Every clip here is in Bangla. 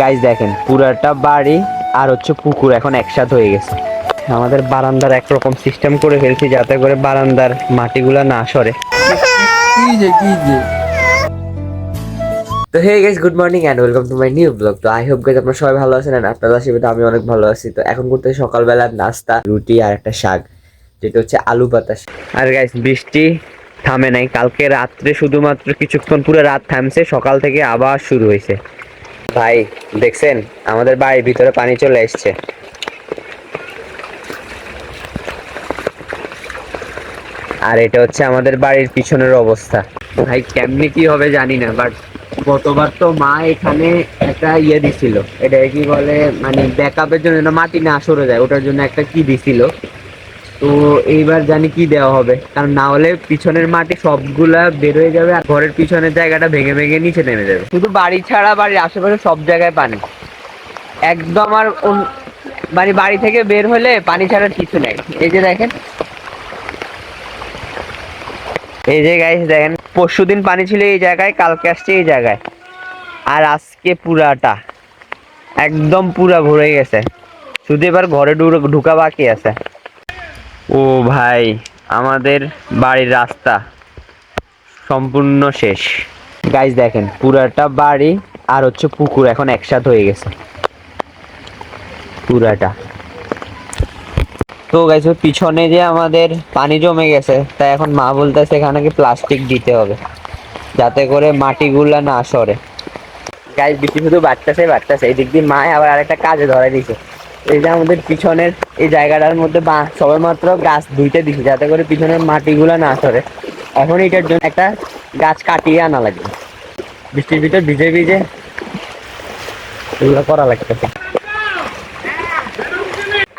গাইজ দেখেন পুরাটা বাড়ি আর হচ্ছে পুকুর এখন একসাথে হয়ে গেছে। আমাদের বারান্দার একরকম সিস্টেম করে ফেলছি যাতে করে বারান্দার মাটিগুলা না সরে। তো hey guys good morning and welcome to my new blog তো আই হোপ গাইস আপনারা সবাই ভালো আছেন এন্ড আপনাদের আশীর্বাদে আমি অনেক ভালো আছি। তো এখন করতে সকালবেলার নাস্তা রুটি আর একটা শাক যেটা হচ্ছে আলু বাতাস আর গাইস বৃষ্টি থামে নাই। কালকে রাত্রে শুধুমাত্র কিছুক্ষণ পুরো রাত থামছে সকাল থেকে আবার শুরু হয়েছে। ভাই, দেখছেন? আমাদের বাড়ির ভিতরে পানি চলে এসছে। আর এটা হচ্ছে আমাদের বাড়ির পিছনের অবস্থা। ভাই, কেমনি কি হবে জানি না বাট গতবার তো মা এখানে একটা ইয়ে দিছিল। এটা কি বলে মানে ব্যাকআপের জন্য মাটি না সরে যায়, ওটার জন্য একটা কি দিছিল। তো এইবার জানি কি দেওয়া হবে। কারণ না হলে পিছনের মাটি সবগুলা বের হয়ে যাবে আর ঘরের পিছনের জায়গাটা ভেঙে ভেঙে নিচে নেমে যাবে। শুধু বাড়ি ছাড়া বাড়ির আশেপাশে সব জায়গায় পানি। একদম আর অন- মানে বাড়ি থেকে বের হলে পানি ছাড়া কিছু নেই। এই যে দেখেন। এই যে গাইস দেখেন, পরশু দিন পানি ছিল এই জায়গায়, কালকে আসছে এই জায়গায়। আর আজকে পুরাটা। একদম পুরা ভরে গেছে। শুধু এবার ঘরে ঢুকা বাকি আছে। ও ভাই, আমাদের বাড়ির রাস্তা সম্পূর্ণ শেষ। গাইস দেখেন, পুরাটা বাড়ি আর হচ্ছে পুকুর এখন একসাথে হয়ে গেছে। পুরাটা। তো গাইস পিছনে যে আমাদের পানি জমে গেছে, তাই এখন মা বলতেছে এখানে কি প্লাস্টিক দিতে হবে, যাতে করে মাটিগুলা না সরে। গাইস বৃষ্টি শুধু বাড়তেছে বাড়তেছে। এই দিক দিয়ে মা আবার আরেকটা কাজে ধরে দিছে। এই যে আমাদের পিছনের এই জায়গাটার মধ্যে বা মাত্র গাছ দুইটা দিছে, যাতে করে পিছনের মাটিগুলা না সরে। এখন এটার জন্য একটা গাছ কাটিয়ে আনা লাগবে বৃষ্টির ভিতর ভিজে ভিজে এগুলো করা লাগতেছে।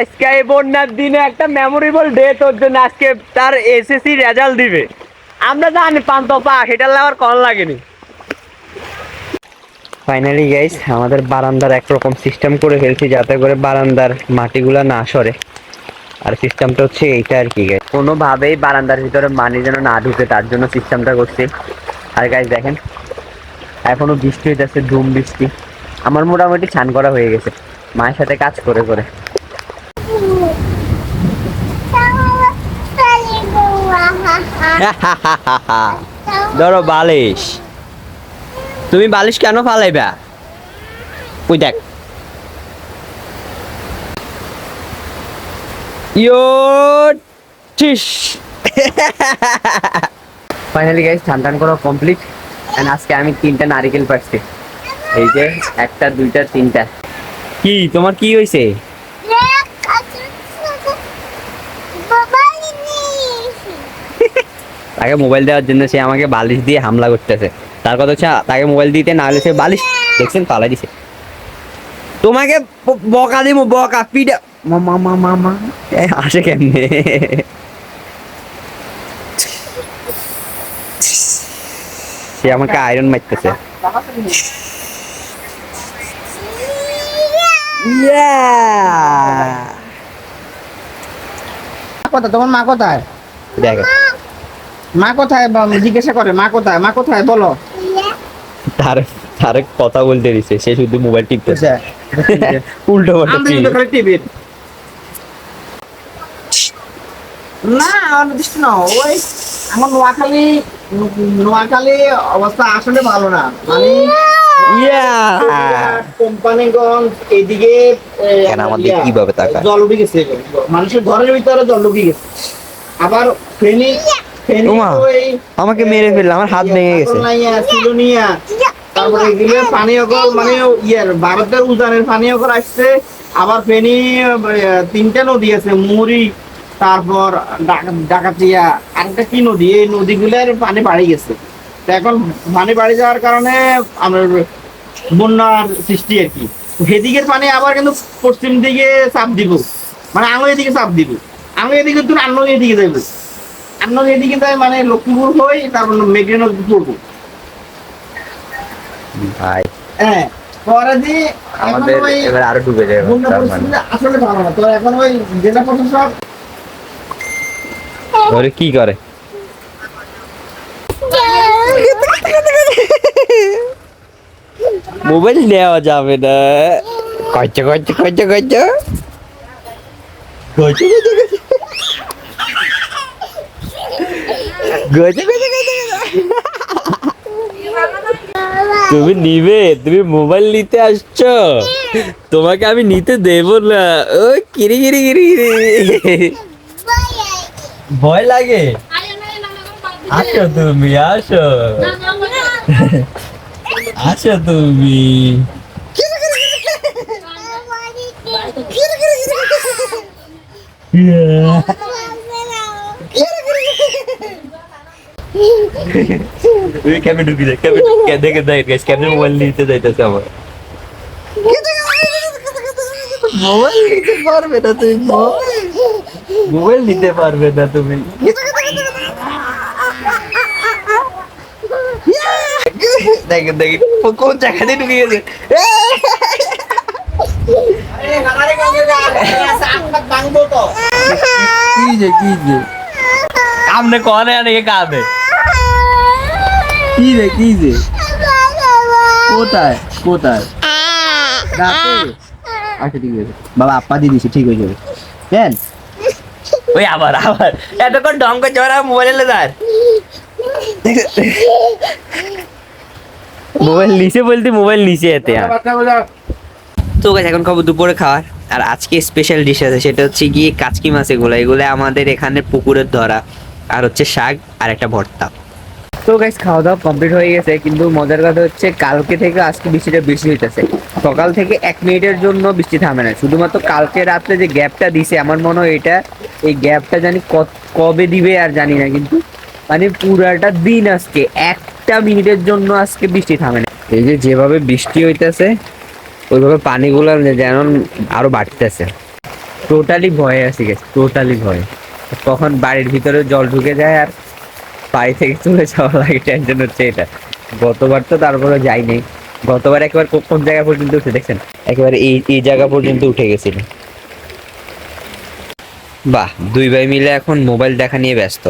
আজকে এই বন্যার দিনে একটা মেমোরেবল ডে তোর জন্য আজকে তার এসএসসি রেজাল্ট দিবে। আমরা জানি পান্ত পা আবার কল লাগেনি। ফাইনালি গাইস আমাদের বারান্দার একরকম সিস্টেম করে ফেলছি যাতে করে বারান্দার মাটিগুলা না সরে। আর সিস্টেমটা হচ্ছে এইটা আর কি গাইস কোনোভাবেই বারান্দার ভিতরে মানি যেন না ঢুকে তার জন্য সিস্টেমটা করছি। আর গাইস দেখেন এখনও বৃষ্টি হইতেছে ধুম বৃষ্টি। আমার মোটামুটি ছান করা হয়ে গেছে। মায়ের সাথে কাজ করে করে। ধরো বালিশ। তুমি বালিশ কেন ফালাইবা? ওই দেখ। ইয়ো ফাইনালি গাইস টান টান করা কমপ্লিট এন্ড আজকে আমি তিনটা নারিকেল পাচ্ছি এই যে একটা দুইটা তিনটা। কি তোমার কি হয়েছে তাকে মোবাইল দেওয়ার জন্য সে আমাকে বালিশ দিয়ে হামলা করতেছে। তার কথা হচ্ছে তাকে মোবাইল দিতে না হলে সে বালিশ। দেখছেন পালাই দিছে। তোমাকে বকা দিব বকা পিডা মামা মামা মামা আসে কেমনে? সে আমাকে আয়রন মারতেছে! কোথায়? তোমার মা কোথায়? দেখ। মা কোথায়? জিজ্ঞাসা করে মা কোথায়? মা কোথায়? বলো। তার তার কথা বলতে দিছে সে শুধু মোবাইল টিপতেছে উল্টো পাল্টা না অনির্দিষ্ট না ওই আমার নোয়াখালী নোয়াখালী অবস্থা আসলে ভালো না। মানে কোম্পানিগঞ্জ এদিকে আমাদের কীভাবে তাকায়? জল ঢুকে গেছে। মানুষের ঘরের ভিতরে জল ঢুকে গেছে। আবার ফেনি আমাকে মেরে ফেলল আমার হাত ভেঙে গেছে। তারপরে এগুলো পানীয় জল মানে ইয়ের ভারতের উজানের পানীয় জল আসছে। আবার ফেনি তিনটা নদী আছে মুহুরি তারপর ডাক- ডাকাতিয়া আরেকটা কি নদী? এই নদীগুলোর পানি বাড়ি গেছে। এখন পানি বাড়ি যাওয়ার কারণে আমরা বন্যার সৃষ্টি আর কি। সেদিকের পানি আবার কিন্তু পশ্চিম দিকে চাপ দিব। মানে আঙুল এদিকে চাপ দিব। আঙুল এদিকে তুমি আন্ন এদিকে যাবে আন্ন এদিকে যাই মানে লক্ষ্মীপুর হই, তারপর মেঘনা নদী পড়ব। ভাই। হ্যাঁ আমাদের এবার আরও ডুবে যাবে মানে। পরিস্থিতি আসলে ভালো না তো এখন ওই জেলা প্রশাসক ধরে কি করে? মোবাইল নেওয়া যাবে না। কচ্ছ কচ্ছ কচ্ছ কচ্ছ কচ্ছ কচ্ছ তুমি নিবে, তুমি মোবাইল নিতে আসছো। তোমাকে আমি নিতে দেব না। ও, কিরি কিরি কিরি ভয় লাগে। আসো তুমি, আসো। আসো তুমি। তুই কেমন ঢুকি যায় কেমন দেখে দেয় গাইস কেমন মোবাইল নিতে যাইতেছে আমার মোবাইল নিতে পারবে না তুমি মোবাইল নিতে পারবে না তুমি দেখ দেখ কোন জায়গা দিয়ে ঢুকে গেছে কি যে কি যে কামনে কনে আনে কামে কি রে কি যে? কোথায় কোথায়? রাতে? আচ্ছা ঠিক আছে। বাবা আপা দিয়ে দিছি ঠিক হয়ে যাবে। কেন? ওই আবার আবার। এতক্ষণ ঢং করছে ওরা মোবাইলে দাঁড় মোবাইল নিচে বলতে মোবাইল নিচে এতে তো গাছ এখন খাব দুপুরে খাওয়ার। আর আজকে স্পেশাল ডিশ আছে সেটা হচ্ছে গিয়ে কাচকি মাছ এগুলো এগুলো আমাদের এখানে পুকুরের ধরা। আর হচ্ছে শাক আর একটা ভর্তা। তো গাইস খাওয়া দাওয়া কমপ্লিট হয়ে গেছে, কিন্তু মজার কথা হচ্ছে কালকে থেকে আজকে বৃষ্টিটা বেশি হইতেছে। সকাল থেকে এক মিনিটের জন্য বৃষ্টি থামে না। শুধুমাত্র কালকে রাত্রে যে গ্যাপটা দিছে, আমার মনে হয় এটা, এই গ্যাপটা জানি কবে দিবে আর জানি না, কিন্তু মানে পুরাটা দিন আজকে, একটা মিনিটের জন্য আজকে বৃষ্টি থামে না। এই যে যেভাবে বৃষ্টি হইতেছে, ওইভাবে পানিগুলো যেন আরও বাড়তেছে। টোটালি ভয়ে আছি গেছে টোটালি ভয়ে। কখন বাড়ির ভিতরে জল ঢুকে যায় আর বাড়ি থেকে চলে যাওয়া লাগে টেনশন হচ্ছে এটা। গতবার তো তারপরে যাইনি। গতবার একবার কোন জায়গা পর্যন্ত উঠে দেখছেন? একেবারে এই এই জায়গা পর্যন্ত উঠে গেছিল। বাহ দুই ভাই মিলে এখন মোবাইল দেখা নিয়ে ব্যস্ত।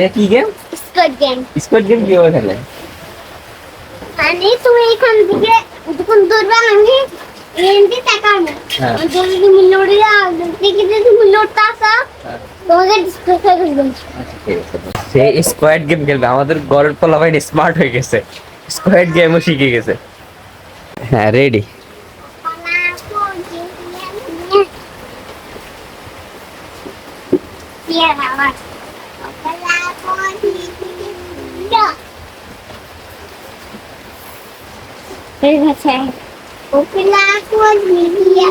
এ কি game? Squad game. Squad game কীভাবে খেলে মানে তুমি এখান থেকে যখন দৌড়বা আমি এমনি তাকাবো। যদি তুমি লড়ে যাও দেখি তুমি লড়তে আসো তোমাকে ডিসপ্লে করে দেবো সে স্কোয়াড গেম খেলবে। আমাদের ঘরের পোলাপাইন স্মার্ট হয়ে গেছে। স্কোয়াড গেমও শিখে গেছে। হ্যাঁ রেডি Iya, Mama. ঠিক আছে। ওপিলা কোন মিডিয়া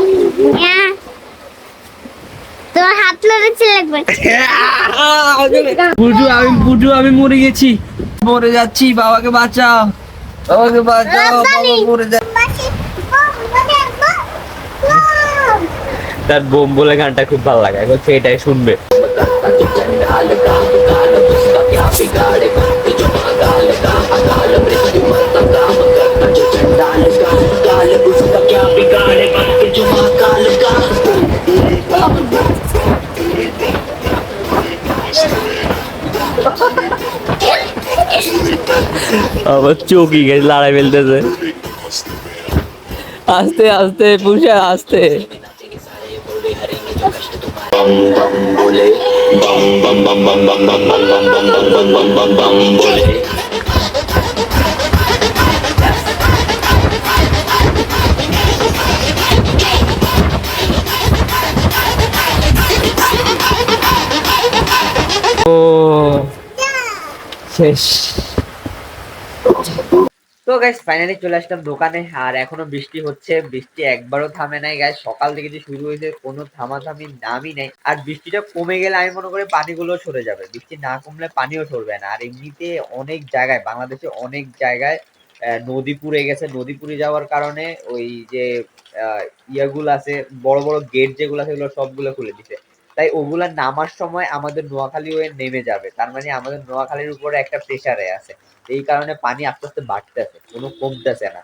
তোমার হাত লড়েছে লাগবে। বুঝু আমি আমি মরে গেছি। মরে যাচ্ছি বাবাকে বাঁচাও। বাবাকে বাঁচাও বাবা মরে তার বোম বলে গানটা খুব ভালো লাগে। এখন সে এটাই শুনবে। আবার চৌকি গেছে লড়াই ফেলতেছে আস্তে আস্তে পুষা আস্তে ও শেষ তো গাইস ফাইনালি চলে আসলাম দোকানে। আর এখনও বৃষ্টি হচ্ছে, বৃষ্টি একবারও থামে নাই গাইস সকাল থেকে যে শুরু হয়েছে, কোনো থামাথামি নামই নাই। আর বৃষ্টিটা কমে গেলে আমি মনে করি পানিগুলো সরে যাবে। বৃষ্টি না কমলে পানিও সরবে না। আর এমনিতে অনেক জায়গায়, বাংলাদেশে অনেক জায়গায় নদী পুড়ে গেছে। নদী পুড়ে যাওয়ার কারণে ওই যে ইয়েগুলো আছে, বড় বড় গেট যেগুলো আছে সেগুলো সবগুলো খুলে দিছে। তাই ওগুলা নামার সময় আমাদের নোয়াখালী হয়ে নেমে যাবে। তার মানে আমাদের নোয়াখালীর উপরে একটা প্রেসারে আছে। এই কারণে পানি আস্তে আস্তে বাড়তেছে, কোনো কমতেছে না।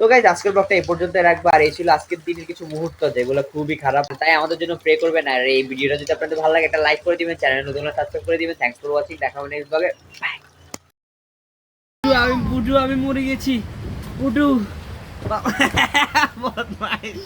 তো গাইজ আজকের ব্লগটা এই পর্যন্ত রাখব। আর এই ছিল আজকের দিনের কিছু মুহূর্ত যেগুলো খুবই খারাপ। তাই আমাদের জন্য প্রে করবেন। আর এই ভিডিওটা যদি আপনাদের ভালো লাগে, একটা লাইক করে দিবেন চ্যানেল নতুন সাবস্ক্রাইব করে দিবেন। থ্যাংকস ফর ওয়াচিং দেখা হবে নেক্সট ব্লগে আমি পুটু আমি মরে গেছি। বদমাইশ।